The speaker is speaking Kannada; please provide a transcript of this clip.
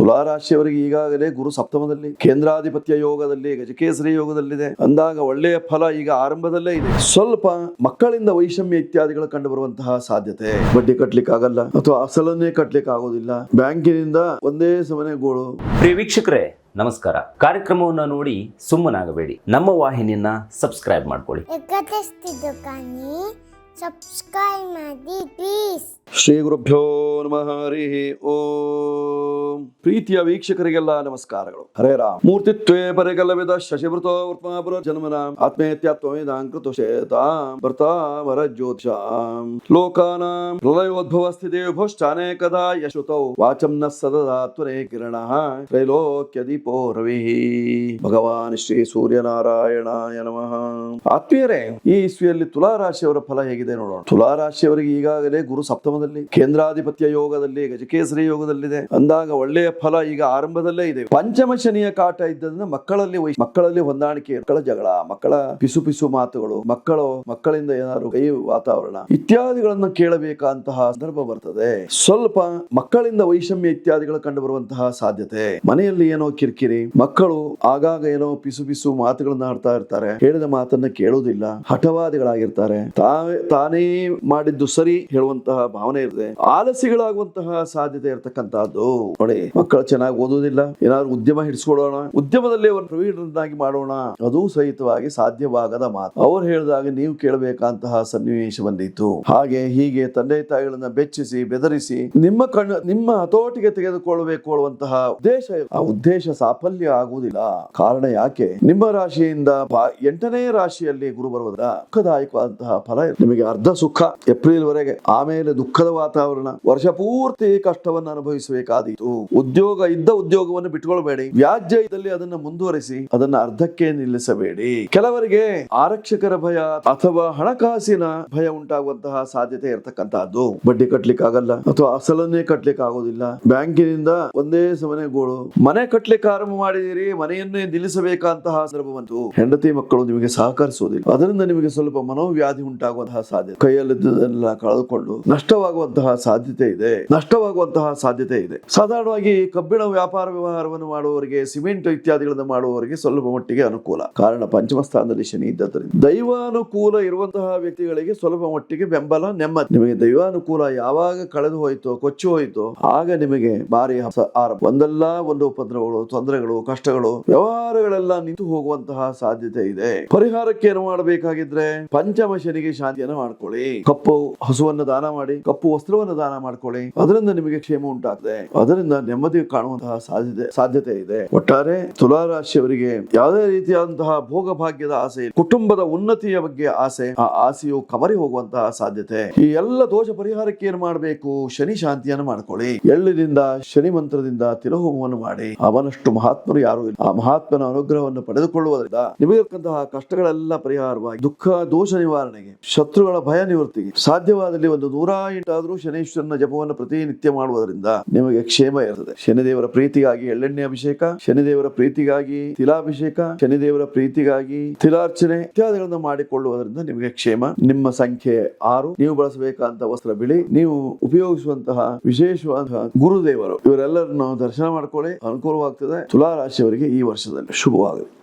ತುಲಾರಾಶಿಯವರಿಗೆ ಈಗಾಗಲೇ ಗುರು ಸಪ್ತಮದಲ್ಲಿ ಕೇಂದ್ರಾಧಿಪತ್ಯ ಯೋಗದಲ್ಲಿ ಗಜಕೇಸರಿ ಯೋಗದಲ್ಲಿದೆ. ಅಂದಾಗ ಒಳ್ಳೆಯ ಫಲ ಈಗ ಆರಂಭದಲ್ಲೇ ಇದೆ. ಸ್ವಲ್ಪ ಮಕ್ಕಳಿಂದ ವೈಷಮ್ಯ ಇತ್ಯಾದಿಗಳು ಕಂಡು ಬರುವಂತಹ ಸಾಧ್ಯತೆ. ಬಡ್ಡಿ ಕಟ್ಲಿಕ್ಕೆ ಆಗಲ್ಲ ಅಥವಾ ಅಸಲನ್ನೇ ಕಟ್ಲಿಕ್ಕೆ ಆಗೋದಿಲ್ಲ ಬ್ಯಾಂಕಿನಿಂದ ಒಂದೇ ಸಮನೆ ಗೋಳು. ಪ್ರಿಯ ವೀಕ್ಷಕರೇ ನಮಸ್ಕಾರ. ಕಾರ್ಯಕ್ರಮವನ್ನು ನೋಡಿ ಸುಮ್ಮನಾಗಬೇಡಿ. ನಮ್ಮ ವಾಹಿನಿಯನ್ನ ಸಬ್ಸ್ಕ್ರೈಬ್ ಮಾಡ್ಕೊಳ್ಳಿ. ಸಬ್ಸ್ಕ್ರೈಬ್ ಮಾಡಿ ಪ್ಲೀಸ್ ಶ್ರೀ ಗುರುಭ್ಯೋ ನಮಃ ಹರಿ ಓಂ. ಪ್ರೀತಿಯ ವೀಕ್ಷಕರಿಗೆಲ್ಲ ನಮಸ್ಕಾರಗಳು. ಹರೇ ರಾಮ್. ಮೂರ್ತಿತ್ವೇ ಪರಿಕಲವಿದ ಶಶಿವೃತೋ ವರ್ತ್ಮಾಪುರ ಜನ್ಮನ ಆತ್ಮೇತ್ಯತ್ವಮೇದಾಂಕೃತ ಶೇತಾಂ ಭರ್ತಾಮರ ಜ್ಯೋತಿಷಾಂ. ಲೋಕಾನಾಂ ಪ್ರಳಯೋದ್ಭವ ಸ್ಥಿತಿ ವಿಭುಶ್ಚಾನೇಕದಾ ಯಶುತೌ ವಾಚಂ ನ ಸದದಾತ್ವನೇ ಕಿರಣ ತ್ರೈಲೋಕ್ಯ ದೀಪೋ ರವಿ. ಭಗವಾನ್ ಶ್ರೀ ಸೂರ್ಯನಾರಾಯಣಾಯ ನಮಃ. ಆತ್ಮೀಯರೇ, ಈ ಇಸ್ವಿಯಲ್ಲಿ ತುಲಾರಾಶಿಯವರ ಫಲ ಹೇಗಿದೆ ನೋಡೋಣ. ತುಲಾರಾಶಿಯವರಿಗೆ ಈಗಾಗಲೇ ಗುರು ಸಪ್ತಮದಲ್ಲಿ, ಕೇಂದ್ರಾಧಿಪತ್ಯ ಯೋಗದಲ್ಲಿ, ಗಜಕೇಸರಿ ಯೋಗದಲ್ಲಿದೆ. ಅಂದಾಗ ಒಳ್ಳೆಯ ಫಲ ಈಗ ಆರಂಭದಲ್ಲೇ ಇದೆ. ಪಂಚಮ ಶನಿಯ ಕಾಟ ಇದ್ದರಿಂದ ಮಕ್ಕಳಲ್ಲಿ ಮಕ್ಕಳಲ್ಲಿ ಹೊಂದಾಣಿಕೆ ಮಕ್ಕಳ ಜಗಳ, ಮಕ್ಕಳ ಪಿಸು ಪಿಸು ಮಾತುಗಳು, ಮಕ್ಕಳು, ಮಕ್ಕಳಿಂದ ಏನಾದ್ರು ಕೈ ವಾತಾವರಣ ಇತ್ಯಾದಿಗಳನ್ನು ಕೇಳಬೇಕಂತಹ ಸಂದರ್ಭ ಬರ್ತದೆ. ಸ್ವಲ್ಪ ಮಕ್ಕಳಿಂದ ವೈಷಮ್ಯ ಇತ್ಯಾದಿಗಳು ಕಂಡು ಬರುವಂತಹ ಸಾಧ್ಯತೆ. ಮನೆಯಲ್ಲಿ ಏನೋ ಕಿರಿಕಿರಿ, ಮಕ್ಕಳು ಆಗಾಗ ಏನೋ ಪಿಸು ಪಿಸು ಮಾತುಗಳನ್ನ ಆಡ್ತಾ ಇರ್ತಾರೆ. ಹೇಳಿದ ಮಾತನ್ನ ಕೇಳುವುದಿಲ್ಲ. ಹಠವಾದಿಗಳಾಗಿರ್ತಾರೆ. ತಾವೇ, ತಾನೇ ಮಾಡಿದ್ದು ಸರಿ ಹೇಳುವಂತಹ ಭಾವನೆ ಇರುತ್ತೆ. ಆಲಸಿಗಳಾಗುವಂತಹ ಸಾಧ್ಯತೆ ಇರತಕ್ಕಂತಹದ್ದು ನೋಡಿ ಮಕ್ಕಳು ಚೆನ್ನಾಗಿ ಓದೋದಿಲ್ಲ ಏನಾದ್ರು ಉದ್ಯಮ ಹಿಡಿಸ್ಕೊಳ್ಳೋಣ. ಉದ್ಯಮದಲ್ಲಿ ಅವರು ಪ್ರವೀಣರನ್ನಾಗಿ ಮಾಡೋಣ. ಅದು ಸಹಿತವಾಗಿ ಸಾಧ್ಯವಾಗದ ಮಾತು. ಅವ್ರು ಹೇಳಿದಾಗ ನೀವು ಕೇಳಬೇಕಂತಹ ಸನ್ನಿವೇಶ ಬಂದಿತ್ತು. ಹಾಗೆ ಹೀಗೆ ತಂದೆ ತಾಯಿಗಳನ್ನ ಬೆಚ್ಚಿಸಿ, ಬೆದರಿಸಿ, ನಿಮ್ಮ ಕಣ್ಣು, ನಿಮ್ಮ ಹತೋಟಿಗೆ ತೆಗೆದುಕೊಳ್ಳಬೇಕು ಅನ್ನುವಂತಹ ಉದ್ದೇಶ, ಆ ಉದ್ದೇಶ ಸಾಫಲ್ಯ ಆಗುವುದಿಲ್ಲ. ಕಾರಣ ಯಾಕೆ? ನಿಮ್ಮ ರಾಶಿಯಿಂದ ಎಂಟನೇ ರಾಶಿಯಲ್ಲಿ ಗುರು ಬರುವುದರ ದುಃಖದಾಯಕವಾದಂತಹ ಫಲ ನಿಮಗೆ ಅರ್ಧ ಸುಖ ಏಪ್ರಿಲ್ ವರೆಗೆ ಆಮೇಲೆ ದುಃಖದ ವಾತಾವರಣ. ವರ್ಷ ಪೂರ್ತಿ ಕಷ್ಟವನ್ನು ಅನುಭವಿಸಬೇಕಾದೀತು. ಉದ್ಯೋಗ ಇದ್ದ ಉದ್ಯೋಗವನ್ನು ಬಿಟ್ಕೊಳ್ಬೇಡಿ. ವ್ಯಾಜ್ಯ ಇದ್ದಲ್ಲಿ ಅದನ್ನ ಮುಂದುವರಿಸಿ, ಅದನ್ನ ಅರ್ಧಕ್ಕೆ ನಿಲ್ಲಿಸಬೇಡಿ. ಕೆಲವರಿಗೆ ಆರಕ್ಷಕರ ಭಯ ಅಥವಾ ಹಣಕಾಸಿನ ಭಯ ಉಂಟಾಗುವಂತಹ ಸಾಧ್ಯತೆ ಇರತಕ್ಕಂತಹದ್ದು ಬಡ್ಡಿ ಕಟ್ಲಿಕ್ಕೆ ಆಗಲ್ಲ ಅಥವಾ ಅಸಲನ್ನೇ ಕಟ್ಲಿಕ್ಕೆ ಆಗೋದಿಲ್ಲ ಬ್ಯಾಂಕಿನಿಂದ ಒಂದೇ ಸಮನೆ ಗೋಳು. ಮನೆ ಕಟ್ಲಿಕ್ಕೆ ಆರಂಭ ಮಾಡಿದಿರಿ, ಮನೆಯನ್ನೇ ನಿಲ್ಲಿಸಬೇಕಂತಹ ಸಂದರ್ಭ ಬಂತು. ಹೆಂಡತಿ ಮಕ್ಕಳು ನಿಮಗೆ ಸಹಕರಿಸುವುದಿಲ್ಲ. ಅದರಿಂದ ನಿಮಗೆ ಸ್ವಲ್ಪ ಮನೋವ್ಯಾಧಿ ಉಂಟಾಗುವಂತಹ ಸಾಧ್ಯತೆ ಕೈಯಲ್ಲಿದ್ದೆಲ್ಲ ಕಳೆದುಕೊಂಡು ನಷ್ಟವಾಗುವಂತಹ ಸಾಧ್ಯತೆ ಇದೆ. ನಷ್ಟವಾಗುವಂತಹ ಸಾಧ್ಯತೆ ಇದೆ. ಸಾಧಾರಣವಾಗಿ ಕಬ್ಬಿಣ ವ್ಯಾಪಾರ ವ್ಯವಹಾರವನ್ನು ಮಾಡುವವರಿಗೆ, ಸಿಮೆಂಟ್ ಇತ್ಯಾದಿಗಳನ್ನು ಮಾಡುವವರಿಗೆ ಸ್ವಲ್ಪ ಮಟ್ಟಿಗೆ ಅನುಕೂಲ. ಕಾರಣ ಪಂಚಮ ಸ್ಥಾನದಲ್ಲಿ ಶನಿ ಇದ್ದರಿಂದ ದೈವಾನುಕೂಲ ಇರುವಂತಹ ವ್ಯಕ್ತಿಗಳಿಗೆ ಸ್ವಲ್ಪ ಮಟ್ಟಿಗೆ ಬೆಂಬಲ, ನೆಮ್ಮದಿ. ನಿಮಗೆ ದೈವಾನುಕೂಲ ಯಾವಾಗ ಕಳೆದು ಹೋಯ್ತೋ, ಕೊಚ್ಚಿ ಹೋಯ್ತೋ, ಆಗ ನಿಮಗೆ ಭಾರಿ ಆರಂಭ. ಒಂದಲ್ಲ, ಒಂದು ಉಪದ್ರವಗಳು, ತೊಂದರೆಗಳು, ಕಷ್ಟಗಳು, ವ್ಯವಹಾರಗಳೆಲ್ಲ ನಿಂತು ಹೋಗುವಂತಹ ಸಾಧ್ಯತೆ ಇದೆ. ಪರಿಹಾರಕ್ಕೆ ಏನು ಮಾಡಬೇಕಾಗಿದ್ರೆ, ಪಂಚಮ ಶನಿಗೆ ಶಾಂತಿಯನ್ನು ಮಾಡ್ಕೊಳ್ಳಿ. ಕಪ್ಪು ಹಸುವನ್ನು ದಾನ ಮಾಡಿ, ಕಪ್ಪು ವಸ್ತ್ರವನ್ನು ದಾನ ಮಾಡ್ಕೊಳ್ಳಿ. ಅದರಿಂದ ನಿಮಗೆ ಕ್ಷೇಮ ಉಂಟಾಗ್ತದೆ. ಅದರಿಂದ ನೆಮ್ಮದಿ ಕಾಣುವಂತಹ ಸಾಧ್ಯತೆ ಸಾಧ್ಯತೆ ಇದೆ. ಒಟ್ಟಾರೆ ತುಲಾರಾಶಿಯವರಿಗೆ ಯಾವುದೇ ರೀತಿಯಾದಂತಹ ಭೋಗ ಭಾಗ್ಯದ ಆಸೆ, ಕುಟುಂಬದ ಉನ್ನತಿಯ ಬಗ್ಗೆ ಆಸೆ, ಆ ಆಸೆಯು ಕವರಿ ಹೋಗುವಂತಹ ಸಾಧ್ಯತೆ. ಈ ಎಲ್ಲ ದೋಷ ಪರಿಹಾರಕ್ಕೆ ಏನು ಮಾಡಬೇಕು? ಶನಿ ಶಾಂತಿಯನ್ನು ಮಾಡ್ಕೊಳ್ಳಿ. ಎಳ್ಳಿನಿಂದ ಶನಿ ಮಂತ್ರದಿಂದ ತಿರುಹೋಮವನ್ನು ಮಾಡಿ. ಅವನಷ್ಟು ಮಹಾತ್ಮರು ಯಾರು ಇಲ್ಲ. ಆ ಮಹಾತ್ಮನ ಅನುಗ್ರಹವನ್ನು ಪಡೆದುಕೊಳ್ಳುವುದರಿಂದ ನಿಮಗಿರ್ತಕ್ಕಂತಹ ಕಷ್ಟಗಳೆಲ್ಲ ಪರಿಹಾರವಾಗಿ, ದುಃಖ, ದೋಷ ನಿವಾರಣೆಗೆ, ಶತ್ರುಗಳ ಭಯ ನಿವೃತ್ತಿಗೆ ಸಾಧ್ಯವಾದಲ್ಲಿ ಒಂದು ನೂರ ಎಂಟಾದ್ರೂ ಶನೇಶ್ವರನ ಜಪವನ್ನು ಪ್ರತಿನಿತ್ಯ ಮಾಡುವುದರಿಂದ ನಿಮಗೆ ಕ್ಷೇಮ ಇರ್ತದೆ. ಶನಿದೇವರ ಪ್ರೀತಿಗಾಗಿ ಎಳ್ಳೆಣ್ಣೆ ಅಭಿಷೇಕ, ಶನಿದೇವರ ಪ್ರೀತಿಗಾಗಿ ತಿಲಾಭಿಷೇಕ, ಶನಿದೇವರ ಪ್ರೀತಿಗಾಗಿ ತಿಲಾರ್ಚನೆ ಇತ್ಯಾದಿಗಳನ್ನು ಮಾಡಿಕೊಳ್ಳುವುದರಿಂದ ನಿಮಗೆ ಕ್ಷೇಮ. ನಿಮ್ಮ ಸಂಖ್ಯೆ ಆರು. ನೀವು ಬಳಸಬೇಕಾದಂತಹ ವಸ್ತ್ರ ಬಿಳಿ. ನೀವು ಉಪಯೋಗಿಸುವಂತಹ ವಿಶೇಷವಾದ ಗುರುದೇವರು ಇವರೆಲ್ಲರನ್ನು ದರ್ಶನ ಮಾಡಿಕೊಳ್ಳಿ. ಅನುಕೂಲವಾಗ್ತದೆ. ತುಲಾ ರಾಶಿಯವರಿಗೆ ಈ ವರ್ಷದಲ್ಲಿ ಶುಭವಾಗಲಿ.